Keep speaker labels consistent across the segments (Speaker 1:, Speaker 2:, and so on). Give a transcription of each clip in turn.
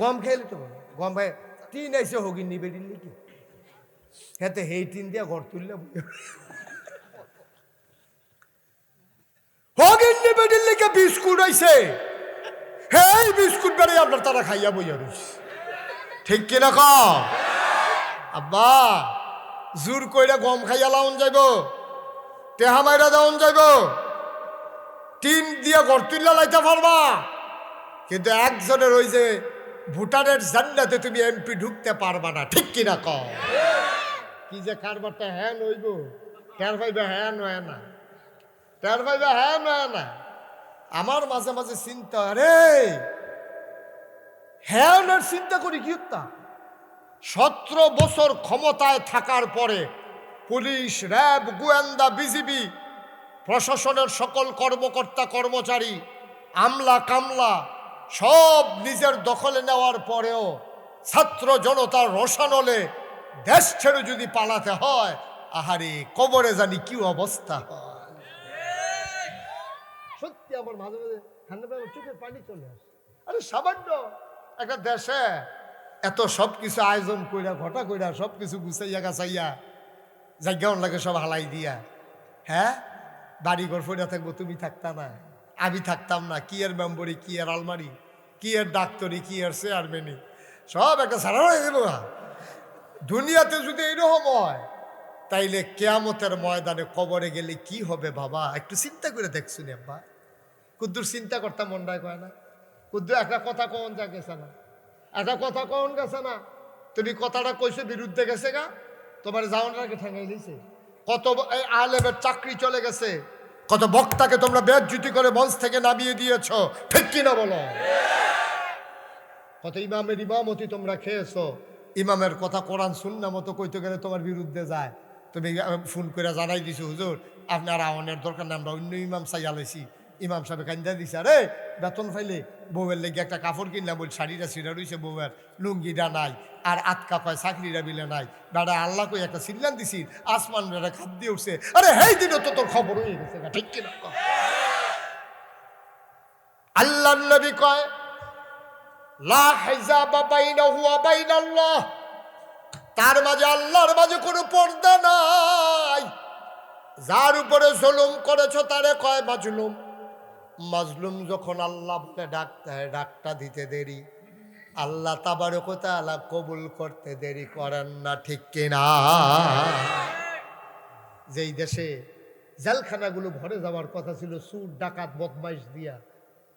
Speaker 1: গম খেলে তো গম ভাই, টিন আইসে হগিন নিবে দিন নাকি হেতে টিন দিয়া ঘর তুললে হগিন নিবে নাকি বিস্কুট আইছে। হেই বিস্কুট বেড়ে আপনার তারা খাইয়া বইয়া রইছে। ঠিক কিনা ক আব্বা, জোর কইরা গম খাইয়া লাউন যাইব, টেহা মাইরা যাওন যাইব। টিন দিয়া ঘর তুললা লাইতে পারবা। কিন্তু একজনের ওই ভুটানের জান্নাতে তুমি এমপি ঢুকতে পারবা না, ঠিক কিনা ক কি যে কারবারটা হ্যাঁ নইব টের পাইবে হ্যাঁ নয় না। টের পাইবে হ্যাঁ নয় না। আমার মাঝে মাঝে চিন্তা রে হ্যাঁ চিন্তা করি কি সতেরো বছর ক্ষমতায় থাকার পরে পুলিশ, র্যাব, গোয়েন্দা, বিজিবি, প্রশাসনের সকল কর্মকর্তা, কর্মচারী, আমলা কামলা সব নিজের দখলে নেওয়ার পরেও ছাত্র জনতার রসানলে দেশ ছেড়ে যদি পালাতে হয়, আহারে, কবরে জানি কি অবস্থা হয়। সত্যি আমার মাঝে মাঝে ঠান্ডা চোখের পানি চলে আসে। আরে সামান্য একটা দেশে এত সব কিছু আয়োজন কইরা, ঘটা কইরা, সব কিছু গুছাইয়া গাছাইয়া জায়গাও লাগে সব হালাই দিয়া। হ্যাঁ? বাড়ি ঘর ফইরা থাকব, তুমি থাকতা না। আমি থাকতাম না, কি এর মেম্বরি, কি এর আলমারি? কি এর ডাক্তারি, কি এর চেয়ারম্যানি সব একটা সারা হয়ে গেল না দুনিয়াতে যদি এইরকম হয়, তাইলে কেয়ামতের ময়দানে কবরে গেলে কি হবে বাবা? একটু চিন্তা করে দেখছুন আব্বা। কুদ্দুর চিন্তা করতাম মনটায় কয় না। কুদ্দু একটা কথা কখন যা গেছে না। একটা কথা কখন গেছে না। তুমি কথাটা কইছো, বিরুদ্ধে গেছে গা। তোমার যাওয়ানটাকে ঠেঙাই দিয়েছে কত এই আলেমের চাকরি চলে গেছে। কত বক্তাকে তোমরা বেজ্জুতি করে মঞ্চ থেকে নামিয়ে দিয়েছ। ঠিক কিনা বলো? কত ইমামের ইমামতি তোমরা খেয়েছো? ইমামের কথা কোরআন শুননা মতো কইতে গেলে তোমার বিরুদ্ধে যায়। তুমি ফোন করে জানাই দিছো, হুজুর, আপনার আওয়ানের দরকার না আমরা অন্য ইমাম চাইয়া লাইছি। ইমাম সাহেব কান্দা দিছে, আরে, বেতন ফাইলে বউয়ের লেগে একটা কাপড় কিনলাম, বল শাড়িটা ছিঁড়া রইছে বউয়ের, লুঙ্গিটা নাই, আর আটকা কয় চাকরিটা বিলে নাই। দাদা আল্লাহ কই একটা সিল্লান দিছি, আসমান বেড়া খাদ দিয়ে উঠছে। আরে হেই দিনও তো তোর খবর হয়ে গেছে, ঠিক কিনা? আল্লাহ নবী কয় তার মাঝে আল্লাহর মাঝে কোনো পর্দা নাই। যার উপরে জুলুম করেছ, তারে কয় মাজলুম? মাজলুম যখন আল্লাহ ডাকতে হয়, ডাকটা দিতে দেরি। আল্লাহ তাবারক তাআলা কবুল করতে দেরি করেন না, ঠিক কিনা যেই দেশে জেলখানাগুলো ভরে যাওয়ার কথা ছিল, সুর ডাকাত বদমাইশ দিয়া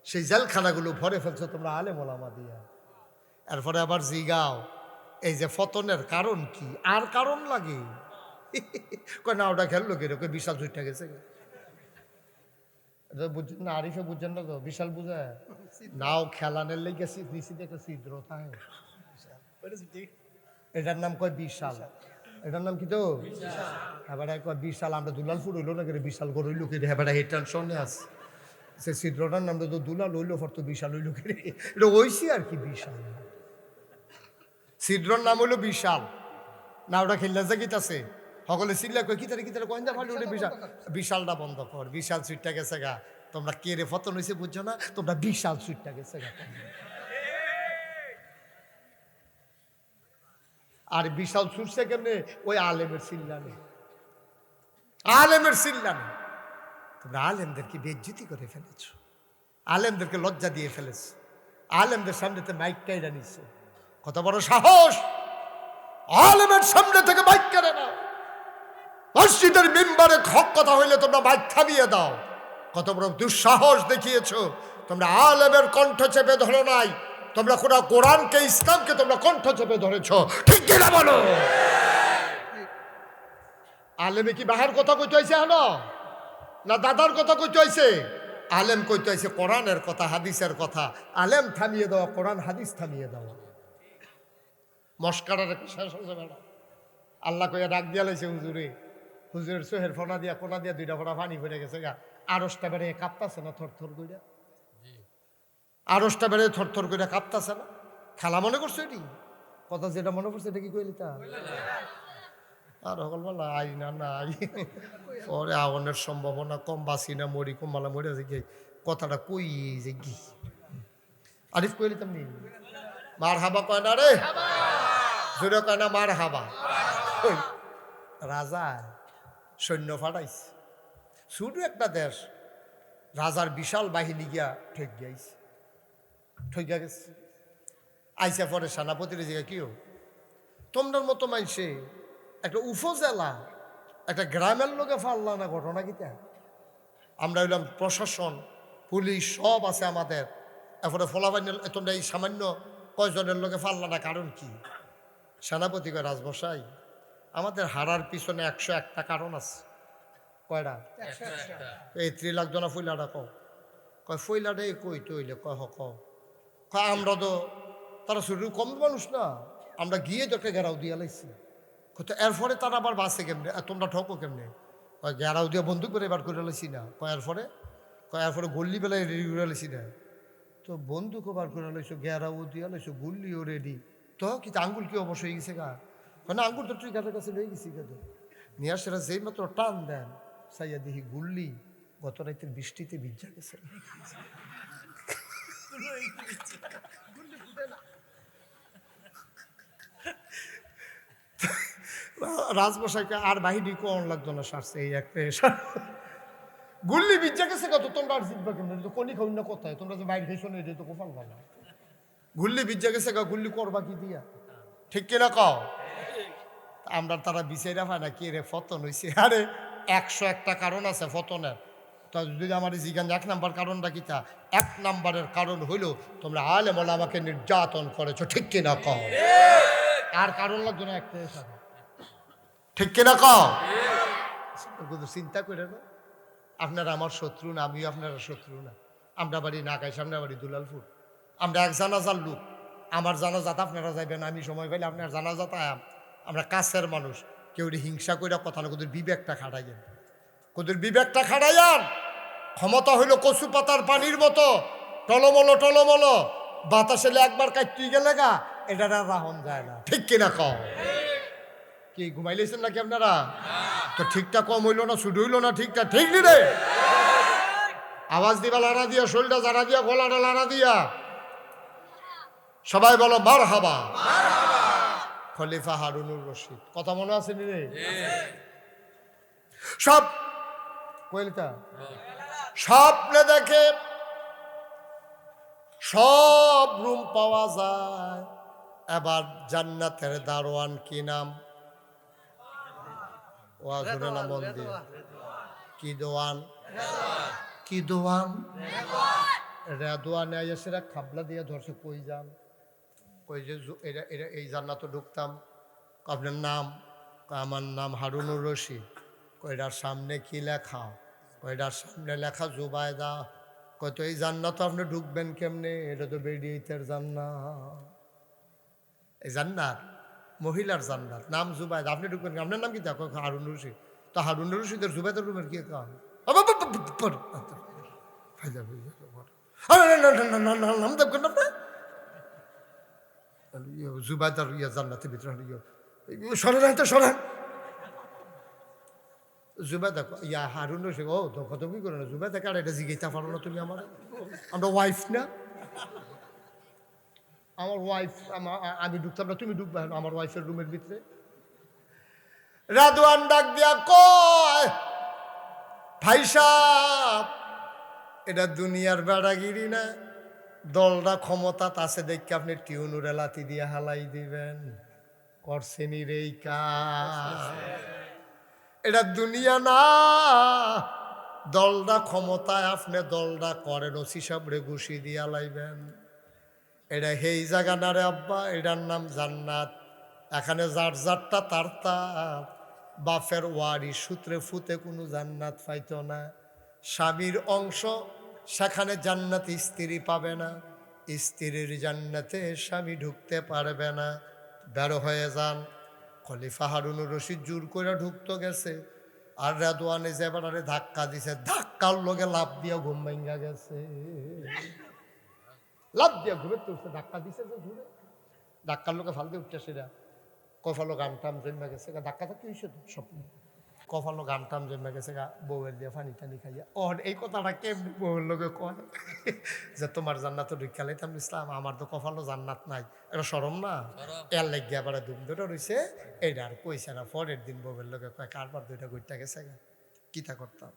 Speaker 1: সেই জেলখানাগুলো ভরে ফেলছো তোমরা আলে মোলামা দিয়া। এরপরে আবার জিগাও এই যে ফতনের কারণ কি? আর কারণ লাগে? কয় না ওটা খেললো কি রে বিশাল চুইটা গেছে বুঝছেন না আরিফে বুঝছেন না তো বিশাল বুঝে? নাও খেলানের লেগে নিচে একটা ছিদ্র থাকে। এটার নাম কয় বিশাল। এটার নাম কি তো? এবার কয় বিশাল আমরা দুলালপুর হইল না করে বিশাল করে হইল কি রে এবার এই টেনশনে আছে। সে ছিদ্রটার নাম তো দুলা হইল ফর তো বিশাল হইল কি এটা ওইসি আর কি বিশাল? ছিদ্রর নাম হইল বিশাল। না ওটা খেললে যে গীত আছে। সকলে চিল্লা কই কিতারে কিতারে কইন্দা ফালি ওটা বিশাল? বিশালটা বন্ধ কর। বিশাল সুইটটা গেছে গা। তোমরা কে রে ফতন হয়েছে বুঝছ না? তোমরা বিশাল সুইটটা গেছে গা। আর বিশাল ছুটছে কেমনে? ওই আলেমের চিল্লানে। আলেমের চিল্লানে। তোমরা আলেমদেরকে বেজ্জিতি করে ফেলেছ। আলেমদেরকে লজ্জা দিয়ে ফেলেছ। আলেমদের সামনেতে মাইকটাই জানিস কত বড় সাহস! আলেমের সামনে থেকে মাইক কেড়ে নাও। মসজিদের মেম্বারে হক কথা হইলে তোমরা মাইক থামিয়ে দাও। কত বড় দুঃসাহস দেখিয়েছ। তোমরা আলেমের কণ্ঠ চেপে ধরো নাই। তোমরা কোন কোরআনকে, ইসলামকে তোমরা কণ্ঠ চেপে ধরেছ। ঠিক কিনা বলো? আলেমে কি বাহার কথা কইতে হয়েছে হলো না দাদার কথা কইতে হয়েছে আলেম কইতে হয়েছে কোরআনের কথা হাদিসের কথা। আলেম থামিয়ে দেওয়া কোরআন হাদিস থামিয়ে দেওয়া। মস্কারের শেষ হয়েছে আল্লাহ কইয়া ডাক দিয়া লাইছে হুজুরে। হুজুরের সোহের ফোনা দিয়া কোনা দিয়া দুইটা ফোনা পানি পড়ে গেছে গা। আরসটা বেড়ে কাঁপতাছে না থর থর কইরা আরসটা বেড়ে থর থর কইরা কাঁপতাছে না? খেলা মনে করছ এটি? কথা যেটা মনে করছে এটা কি কইলি তা? আর সকালবেলা আই না না, আই। পরে আগুনের সম্ভাবনা কম বাসি না, মরি কমবালা মরে যে গিয়ে কথাটা কই যে কি? আরিফ কইলি তেমনি মার হাবা কয় না রে? জোরে কয় না মার হাবা রাজা সৈন্য ফাটাইছে। শুধু একটা দেশ, রাজার বিশাল বাহিনী গিয়া ঠেক গিয়াইছে। ঠেকা গেছে। আইসা পরে সেনাপতির জিগা কিও তোমরার মতো মাইসে একটা উপজেলা একটা গ্রামের লোকে ফাল্লা না ঘটনা কিতা আমরা হইলাম প্রশাসন পুলিশ সব আছে আমাদের। এরপরে ফলাবাইন তোমরা এই সামান্য কয়জনের লোকে ফাল্লা না কারণ কি? সেনাপতি কয় রাজমশাই আমাদের হারার পিছনে একশো একটা কারণ আছে। কয়টা এই ত্রিলাখ জনা ফইলাটা কও। কয় ফইলাটা এই কই তৈলে কয় হ কয় আমরা তো তারা শরীর কম মানুষ না। আমরা গিয়ে তো একটা ঘেরাও দিয়া লাইছি। কত এরপরে তারা আবার বাসে কেমনে? তোমরা ঠকো কেমনে? কয় ঘেরাও দিয়ে বন্দুক করে এবার করে লাইছি না। কয়, এরপরে? কয়, এরপরে গল্লি বেলায় রেডি করে লাইছি না। তো বন্দুকও বার করে লাইছো ঘেরাও দিয়া লাইছো, গুল্লিও রেডি তো কি তা আঙ্গুল কি অবশ্য হয়ে গেছে গা? কয়, না, আঙ্গুল তো ট্রিকারের কাছে লয়ে গেছি কেন নিয়ে সেটা যেই মাত্র টান দেন সাইয়া দেখি গুল্লি গত রাতের বৃষ্টিতে ভিজা গেছে। রাজমশাইকে আর বাহিনী কোন লাগতো না সারছে এই একটা গুল্লি বিজ্জা গেছে কত? তোমরা আর জিতবা কেমন? তো কোনি খাই না কোথায় তোমরা যে বাইরে খাইছো না এটা তো কোপাল না গুল্লি বিজ্জা গেছে গা গুল্লি করবা কি দিয়া? ঠিক কিনা কও? আমরা তারা বিচাইরা পায় না কি রে ফতন হইছে? আরে একশো একটা কারণ আছে ফতনের। তা যদি আমার জিজ্ঞান এক নাম্বার কারণটা কিতা এক নাম্বারের কারণ হইল তোমরা আলে বলে আমাকে নির্যাতন করেছ ঠিক কিনা কও? আর কারণ লাগতো না একটা ঠিক কিনা কিন্তু চিন্তা করে না আপনারা আমার শত্রু না, আমিও আপনারা শত্রু না। আমরা বাড়ি নাকাই সামনে বাড়ি দুলালপুর। আমরা এক জানাজার লোক। আমার জানাজাত আপনারা যাইবেন আমি সময় পাইলে আপনার জানাজাত আয়াম আমরা কাছের মানুষ, কেউ হিংসা করে কথা না, কোদের বিবেকটা খাটাইয়েন কোদের বিবেকটা খাটাইয়ান ক্ষমতা হইল কচু পাতার পানির মতো। টলমলো টলমলো। বাতাসে একবার কাটতে গেলে গা এটা রাহন যায় না। ঠিক কিনা কও? কি ঘুমাইলেছেন নাকি আপনারা? তো ঠিকটা কম হইল না, শুধু হইল না, ঠিকটা ঠিক নি রে? আওয়াজ দিবা, লাড়া দিয়া, শরীরটা জানা দিয়া, গলাটা লাড়া দিয়া। সবাই বলো মার হাবা খলিফা হারুনুর রশিদ। কথা মনে আছে নি রে? সব কইলতা স্বপ্নে দেখে সব রুম পাওয়া যায়। এবার জান্নাতের দারোয়ান কি নাম? ও না কি দোয়ান? কি দোয়ান? রেদোয়ানে আইসেরা খাবলা দিয়ে ধরছে কই যান? কই যে এটা এটা এই জান্নাতে ঢুকতাম। আপনার নাম? আমার নাম হারুনুর রশিদ কয়টার সামনে কি লেখা? কয়টার সামনে লেখা জুবায়দা। কত এই জান্নাত আপনি ঢুকবেন কেমনে? এটা তো বেরিয়েতের জান্নাত। এই জান্নাত? মহিলার জান্নাত। নাম জুবাইদ, আপনি ঢুকবেন? আপনার নাম কি? দেখো, হারুন রশিদ। তো হারুন রশিদের জুবাইদের রুমের কি কাম? নাম দেখবেন জুবাইদার ইয়া জান্নাতের ভিতরে সরেন হাতে সরেন। জুবাইদা ক- ইয়া হারুন রশিদ, ও কি করে না। জুবাইদা কার এটা জিজ্ঞাসা পারো না তুমি আমার। আমরা ওয়াইফ না। আমার ওয়াইফ আমি ঢুকতাম না, তুমি ঢুকবে আমার ওয়াইফের রুমের ভিতরে। রাদওয়ান ডাক দিয়া কয়, ভাই সাহ এটা দুনিয়ার বেড়াগিরি না, দলটা ক্ষমতা আছে দেখে আপনি টিউনুরে লাতি দিয়ে হালাই দিবেন। করছেনি রে এটা দুনিয়া না, দলটা ক্ষমতায়, আপনি দলটা করেন, ওসি সাবরে ঘুষি দিয়া লাইবেন। এটা হেই জায়গা না রে আব্বা এটার নাম জান্নাত। এখানে যার যারটা তার তার। বাপের ওয়ারি সূত্রে ফুতে কোনো জান্নাত পাইতো না। স্বামীর অংশ সেখানে জান্নাত স্ত্রী পাবে না। স্ত্রীর জান্নাতে স্বামী ঢুকতে পারবে না। বেরো হয়ে যান। খলিফা হারুনুর রশিদ জোর করে ঢুকতো গেছে। আর রেদওয়ানে যে ধাক্কা দিছে, ধাক্কার লগে লাভ দিয়ে ঘুম ভাঙ্গা গেছে। লাভ দিয়ে ঘুরে তুলছে ধাক্কা দিছে যে ঘুরে। ধাক্কার লোকে ফাল দিয়ে উঠছে সেটা। কফালো গান টান জন্মে গেছে গা। ধাক্কা থাকতে হয়েছে তো স্বপ্ন। কপালো গান টান জমে গেছে গা বউয়ের দিয়ে পানি টানি খাইয়া। ও এই কথাটা কেমনি বউয়ের লোকে কয়? যে তোমার জান্নাত ঢুকা লাইতাম ইসলাম আমার তো কপালো জান্নাত নাই। এটা সরম না? এর লাগিয়া আবার দুম দুটো রয়েছে এইটা আর কইছে না পরের দিন বউয়ের লোকে কয় কারবার দুইটা গুইটা গেছে গা? কিতা করতাম?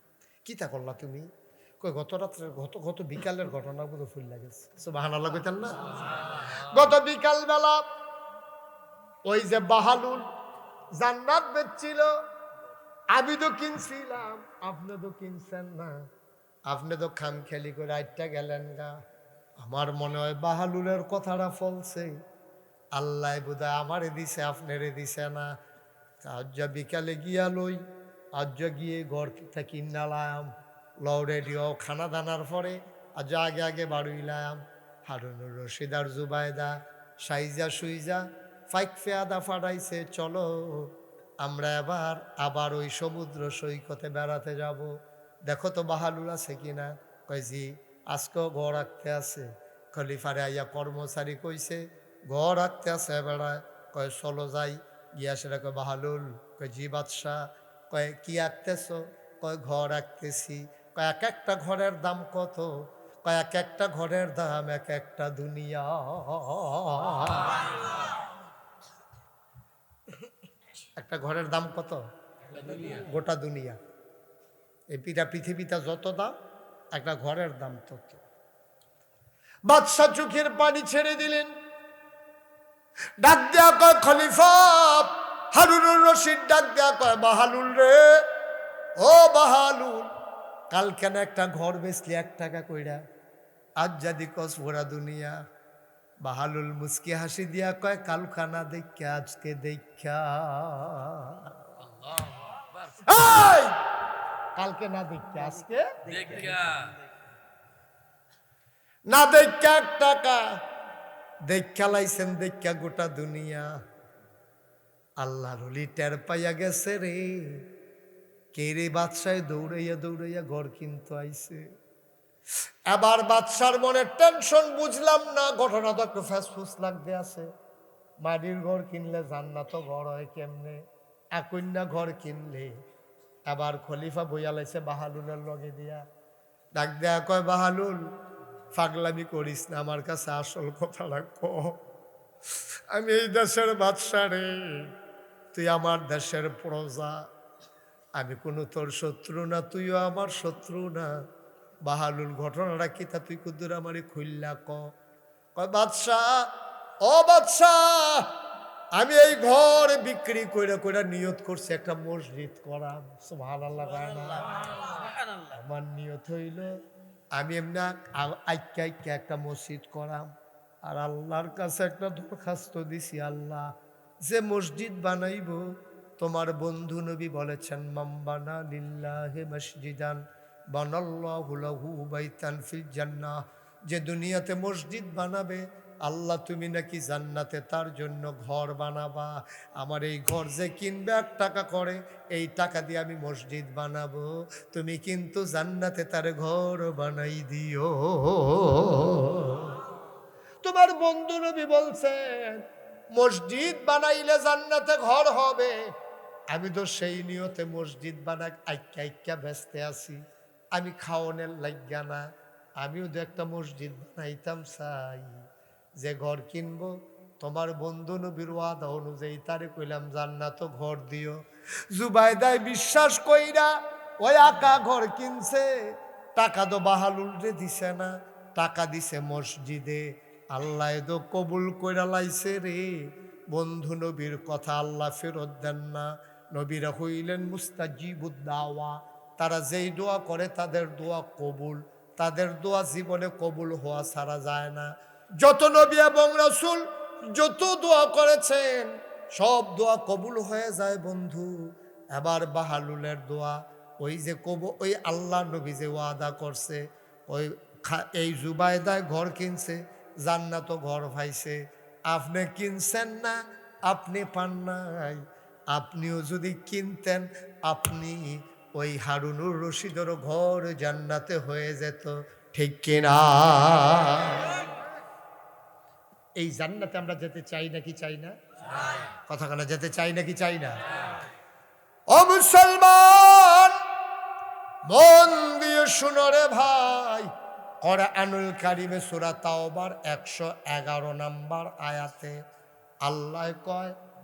Speaker 1: কিতা করলা তুমি? গত রাত্রে গত গত বিকালের ঘটনা ফুল লাগেছে বাহানা লাগাইতেন না? গত বিকাল বেলা ওই যে বাহালুল জান্নাত বেচছিল আমি তো কিনছিলাম আপনি তো কিনছেন না। আপনি তো খাম খেলি করে আটটা গেলেন গা। আমার মনে হয় বাহালুলের কথাটা ফলছে। আল্লাহ বোধহয় আমারে দিছে আপনারে দিছে না। আজ বিকালে গিয়া লই আজ গিয়ে ঘর থেকে নালাম লও রেডিও খানা দানার পরে। আজ আগে আগে বাড়ুইলাম। হারুনুর রশিদার জুবায়দা সাইজা সুইজা, ফাইক ফেয়াদা ফাটাইছে চলো। আমরা এবার আবার ওই সমুদ্র সৈকতে বেড়াতে যাব। দেখো তো বাহালুর আছে কিনা কয়, জি, আজকেও ঘর রাখতে আছে। খলিফারে আইয়া কর্মচারী কইছে, ঘর রাখতে আছে বেড়ায় কয়, চলো যাই। গিয়া সেটা কয় বাহালুল কয়, জি, বাদশাহ। কয়, কি আঁকতেছ? কয়, ঘর আঁকতেছি। এক একটা ঘরের দাম কত? এক একটা ঘরের দাম এক একটা দুনিয়া। একটা ঘরের দাম কত? গোটা দুনিয়া। এই পিঠা পৃথিবীতে যত দাম, একটা ঘরের দাম তত। বাদশাহ চোখের পানি ছেড়ে দিলেন। ডাক দেয়া কয়, খলিফা, হারুনুর রশিদ ডাক দেয়া কয়, বাহালুল রে। ও বাহালুল কাল কেন একটা ঘর বেচলি এক টাকা কইরা? আজ যদি কস ভরা দুনিয়া বাহালুল মুস্কি হাসি দিয়া কয় কালখানা দেখা আজকে দেখা কালকে না দেখতে আজকে না দেখা এক টাকা। দেখা লাইছেন দেখা গোটা দুনিয়া। আল্লাহ রলি টের পাইয়া গেছে রে। কে রে বাদশায় দৌড়াইয়া দৌড়াইয়া ঘর কিনতে আইছে? এবার বাদশার মনে টেনশন বুঝলাম না, ঘটনা তো একটু ফ্যাসফুস লাগতে আছে। মাটির ঘর কিনলে জান্নাত ঘর হয় কেমনে? একন্যা ঘর কিনলে। এবার খলিফা বইয়া লাইছে বাহালুলের লগে দিয়া। ডাক দেয়া কয়, বাহালুল, পাগলামি করিস না, আমার কাছে আসল কথাটা ক। আমি এই দেশের বাদশা রে, তুই আমার দেশের প্রজা। আমি কোনো তোর শত্রু না তুইও আমার শত্রু না। বাহালুল ঘটনাটা কি? তা তুই কুদ্দুর আমারে খুললা ক। বাদশাহ ও বাদশাহ আমি এই ঘর বিক্রি কইরা কইরা নিয়ত করছি একটা মসজিদ করাম কয় না? আমার নিয়ত হইল আমি এমনি আইকা আইকা একটা মসজিদ করাম। আর আল্লাহর কাছে একটা দরখাস্ত দিছি আল্লাহ যে মসজিদ বানাইব তোমার বন্ধু নবী বলেছেন মাম্বানা লিল্লাহে মসজিদান, বানাল্লাহু লাহু বাইতান যে দুনিয়াতে মসজিদ বানাবে, আল্লাহ তুমি নাকি জান্নাতে তার জন্য ঘর বানাবা? আমার এই ঘর যে কিনবে এক টাকা করে, এই টাকা দিয়ে আমি মসজিদ বানাবো। তুমি কিন্তু জান্নাতে তার ঘর বানাই দিও। তোমার বন্ধু নবী বলছেন, মসজিদ বানাইলে জান্নাতে ঘর হবে আমি তো সেই নিয়তে মসজিদ বানা আইকা আইকা ব্যস্ত আছি। আমি খাওয়ানোর লাগিয়া না। আমিও তো একটা মসজিদ বানাইতাম চাই যে ঘর কিনবো, তোমার বন্ধু নবীর ওয়াদা অনুযায়ী তারে কইলাম, জান্নাত ঘর দিও। জুবাইদায় বিশ্বাস কইরা ওই আকা ঘর কিনছে। টাকা তো বাহালুল রে দিছে না, টাকা দিছে মসজিদে। আল্লাহ তো কবুল কইরা লাইছে রে। বন্ধু নবীর কথা আল্লাহ ফেরত দেন না। নবীরা হইলেন মুস্তাজিবুদ্দাওয়া তারা যেই দোয়া করে তাদের দোয়া কবুল। তাদের দোয়া জীবনে কবুল হওয়া ছাড়া যায় না। যত নবী এবং রসুল যত দোয়া করেছেন, সব দোয়া কবুল হয়ে যায় বন্ধু। এবার বাহালুলের দোয়া, ওই যে কব, ওই আল্লাহ নবী যে ওয়াদা করছে, ওই এই জুবায়দায় ঘর কিনছে জান্নাত ঘর ভাইছে। আপনি কিনছেন না, আপনি পান নাই। আপনিও যদি কিনতেন, আপনি ওই হারুনুর রশিদেরও ঘর জান্নাতে হয়ে যেত। ঠিক কিনা? এই জান্নাতে আমরা যেতে চাই নাকি চাই না? কথা কেন যেতে চাই নাকি চাই না? ও মুসলমান, মন দিয়ে শুনো রে ভাই। কোরআনুল কারিমে সূরা তাওবার একশো এগারো নাম্বার আয়াতে আল্লাহ কয়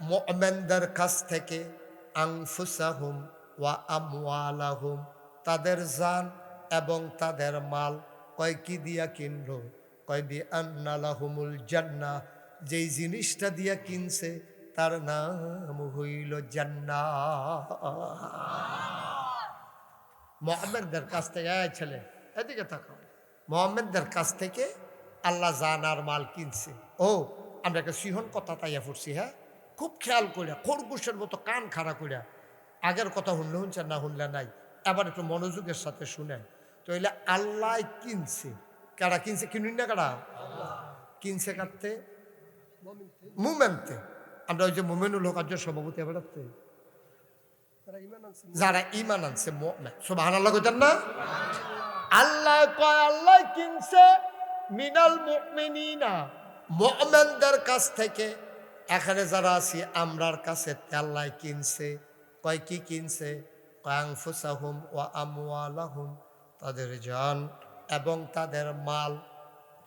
Speaker 1: মুমিনদের কাছ থেকে আনফুসাহুম ওয়া আমওয়ালাহুম। তাদের জান এবং তাদের মাল কয় কি দিয়া কিনলো? কয় বি আন্নালাহুমুল জান্নাহ। যেই জিনিসটা দিয়া কিনছে, তার নাম হইল জান্নাহ। মোহাম্মদদের কাছ থেকে, এই ছেলে, এদিকে তাকাও। মোহাম্মদদের কাছ থেকে আল্লাহ জানার মাল কিনছে। ও, আমরা একটা সিহন কথা তাইয়া পড়ছি হ্যাঁ? খুব খেয়াল করিয়া খরগোশের মতো কান খাড়া করিয়া আগের কথা শুনলে শুনছেন না শুনলে নাই এবার একটু মনোযোগের সাথে শুনেন। তো এলে আল্লাহ কিনছে। কারা কিনছে? কিনুন না কারা? কিনছে কাটতে মুমেন্টে আমরা ওই যে মোমেনুল হকার্য সভাপতি বেড়াতে যারা ইমান আনছে সোভান আল্লাহ কইতেন না? আল্লাহ কয় আল্লাহ কিনছে মিনাল মুমিনিনা। মুমিনদের কাছ থেকে এখানে যারা আছি, আমরার কাছে আল্লাহ কিনছে। কয় কি কিনছে? কয়াংফুসাহুম ওয়া আমওয়ালাহুম, তাদের জান এবং তাদের মাল।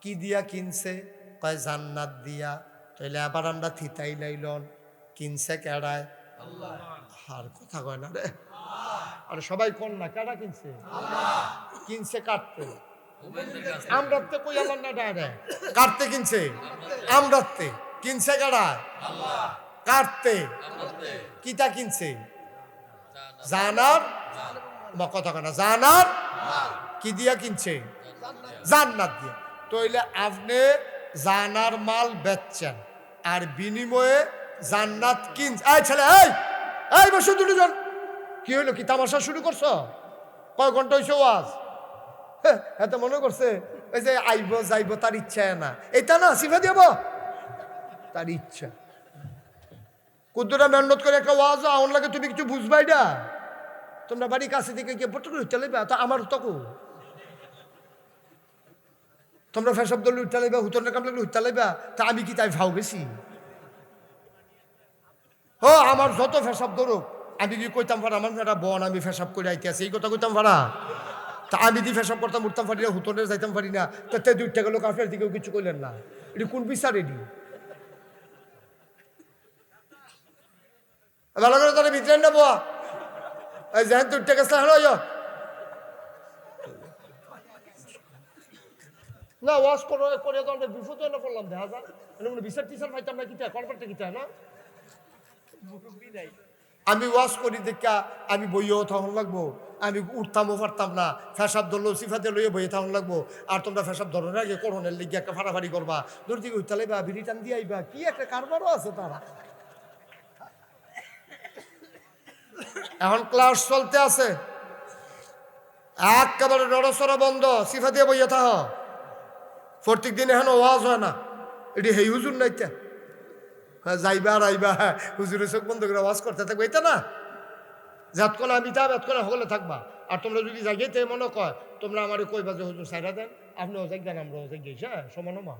Speaker 1: কি দিয়া কিনছে? কয় জান্নাত দিয়া। তাইলে আবার আমরা থিতাই লাইলন। কিনছে কেডায়? আর কথা কয় না রে। আরে সবাই কোন না, কেডা কিনছে? কিনছে কাটতে আমরাতে কই আমার না কাটতে কিনছে? আমরাতে কিনছে কেডায় কাটতে কিটা কিনছে? জানার কথা কয় না। জানার কি দিয়া কিনছে? জান্নাত দিয়ে। তইলে আপনি জানার মাল বেচছেন আর বিনিময়ে জান্নাত কিন এই ছেলে এই! এই বসে দুজন কি হইল? কি তামাশা শুরু করছ? কয় ঘণ্টা হয়েছে ওয়াজ? এত মনে করছে ওই যে আইব যাইব তার ইচ্ছা না। এটা না সিফা দিব তার ইচ্ছা। কুদ্দুরা মেহনত করে একটা ওয়াজ আউন লাগে, তুমি কিছু বুঝবাই না। তোমরা বাড়ি কাছে দিকে গিয়ে পট্ট করে তা আমার তকু তোমরা ফেসব দল উঠতে লাইবা হুতনের কাম লাগলে উঠতে লাইবা তা আমি কি তাই ভাও গেছি ও আমার যত ফেসাব ধরুক আমি কি কইতাম পারা আমার একটা বন, আমি ফেসাব করে আইতে আছি এই কথা কইতাম পারা তা আমি দি ফেসাব করতাম, উঠতাম পারি না হুতনের যাইতাম পারি না? তা তে দুইটা গেল আপনার দিকেও কিছু কইলেন না। এটি কোন বিচার এটি? ভালো করে তাহলে ভিতরে নেব এই যেহেন দুইটা গেছে হলো না ওয়াশ করে করে তো আমরা বিপদ না করলাম দেখা যাক। মানে বিচার টিচার পাইতাম না কিতা কিতা না? আমি ওয়াশ করি দেখা আমি বইও তখন লাগবো। আমি উঠতামও পারতাম না ফেসাব ধরলো সিফাতে লইয়ে বইয়ে তখন লাগবো। আর তোমরা ফেসাব ধরার আগে করোনের লিগে একটা ফাড়াফাড়ি করবা। দূর দিকে উঠতে লাইবা বিড়ি টান দিয়ে আইবা কি একটা কারবারও আছে তারা। এখন ক্লাস চলতে আছে। একেবারে নড়সড়া বন্ধ, সিফা দিয়ে বইয়ে থাহ প্রত্যেক দিন এখন ওয়াজ হয় না। এটি হেই হুজুর নাইতে হ্যাঁ যাইবা আর আইবা হ্যাঁ হুজুরের চোখ বন্ধ করে ওয়াজ করতে থাকবে এটা না? যাত কোনা আমি তা যাত কোনা হলে থাকবা। আর তোমরা যদি জাগিয়ে মনে কয়, তোমরা আমার কইবা যে, হুজুর সাইরা দেন আপনি অজাক দেন আমরা অজাক গেছি হ্যাঁ সমান মা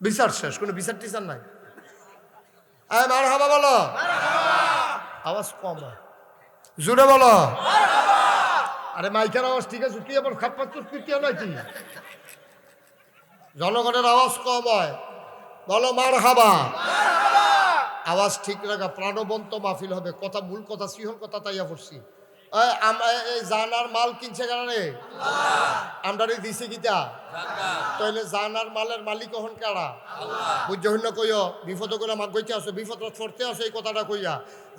Speaker 1: বিচার শেষ, কোনো বিচার টিচার নাই? আয় মার হাবা বলো। আওয়াজ কম হয়। জোরে বলো। আরে মাইকের আওয়াজ ঠিক আছে তুই আমার খাপ তুই কেন কি জনগণের আওয়াজ কম হয়। বলো মার হাবা আওয়াজ ঠিক রাখা প্রাণবন্ত মাহফিল হবে। কথা মূল কথা সিহল কথা তাইয়া পড়ছি জানার মাল কিনছে কারণে? আমরা দিছে কিতা? তাইলে জানার মালের মালিক হন কারা? বুঝতে হইন কইও বিপদ করে মাগ গইতে আসো বিপদ ফরতে আসো এই কথাটা কইয়া।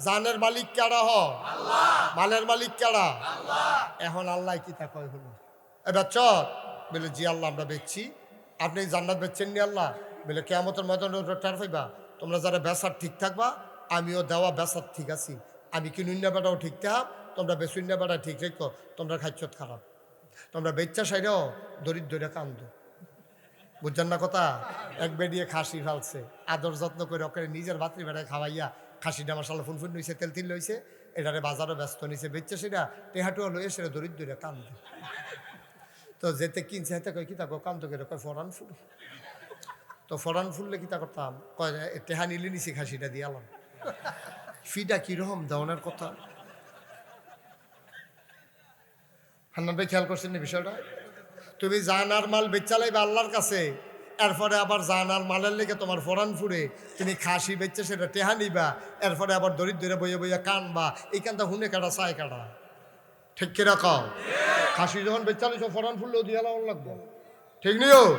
Speaker 1: জানের মালিক কারা হ? মালের মালিক কারা? এখন আল্লাহ কিতা কয় হলো? এবার চ বলে জি আল্লাহ আমরা বেচছি। আপনি জান্নাত বেচছেন নি আল্লাহ? বলে কেমতের ময়দানে টার পাইবা তোমরা যারা বেসার ঠিক থাকবা আমিও দেওয়া বেসার ঠিক আছি। আমি কিনুন্যা বেটাও ঠিক থাক তোমরা বেসুন্যা বেটা ঠিক রেখো তোমরা খাচ্ছত খারাপ। তোমরা বেচ্চা সাইডেও দরিদ্র কান্দ। বুঝছেন না কথা? এক বেডিয়ে খাসি ফালছে। আদর যত্ন করে ওকে নিজের ভাতৃ বেড়ায় খাওয়াইয়া খাসিটা মশালা ফুন লইছে, তেল তিল লইছে, এটারে বাজারও ব্যস্ত নিছে। বেচছে সেটা টেহাটুয়া লইয়ে সেটা দরিদ্র কান্দে। তো যেতে কিনছে, হেতে কয়, কি তাকে কান্ত করে কয় ফরান ফুল। তো ফরান ফুললে কি তা করতাম? কয় টেহা নিলে নিছি খাসিটা, দিয়ে আলাম। ফিটা কীরকম, দেওয়ানের কথা? হান্নান ভাই খেয়াল করছেন না বিষয়টা? তুমি জানার মাল বেচালাইবে আল্লাহর কাছে, এরপরে আবার জানার মালের লেগে তোমার ফরান ফুরে তুমি খাসি বেচছে সেটা টেহা নিবা, এরপরে আবার দরিদ্রে বইয়ে বইয়ে কানবা, এই কানটা হুনে কাটা, চায় কাটা। ঠিক কিনা কও? খাসি যখন বেচালাইছ, ফরান ফুললেও দিয়ে আলাম লাগবো। ঠিক নিও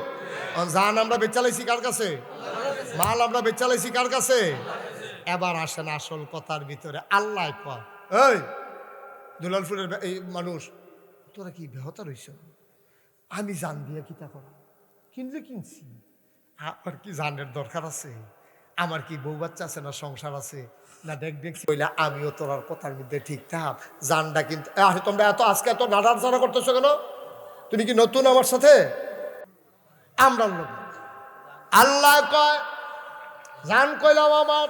Speaker 1: জান আমরা বেচালাইছি কার কাছে? মাল আমরা বেচালাইছি কার কাছে? এবার আসেন আসল কথার ভিতরে, আল্লাহ কয় দুলালপুরের বে- এই মানুষ তোরা কি বেহতা রইছ? আমি জান দিয়ে কিতা করা? কিনলে কিনছি। আমার কি জানের দরকার আছে? আমার কি বউ বাচ্চা আছে না সংসার আছে? না দেখ দেখছি বইলে আমিও তোরার কথার মধ্যে ঠিক থাক জানটা কিন্তু তোমরা এত আজকে এত নাড়াচাড়া করতেছো কেন? তুমি কি নতুন আমার সাথে? আমরা লোক আল্লাহ কয়, জান কইলাম আমার,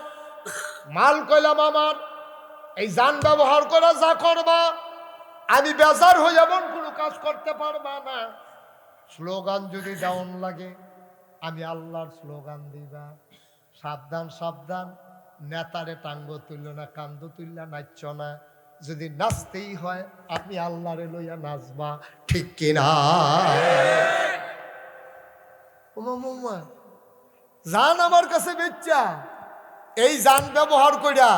Speaker 1: মাল কইলাম আমার, এই যান ব্যবহার করে যা করবা আমি বেজার হয়ে এমন কোনো কাজ করতে পারবা না। স্লোগান যদি ডাউন লাগে, আমি আল্লাহর স্লোগান দিবা। সাবধান সাবধান, নেতারে টাঙ্গ তুলল না, কান্দ তুললা নাচছ না। যদি নাচতেই হয় আপনি আল্লাহরে লইয়া নাচবা। ঠিক কিনা? জান আমার কাছে বেচ্চা। এই যান ব্যবহার কইরা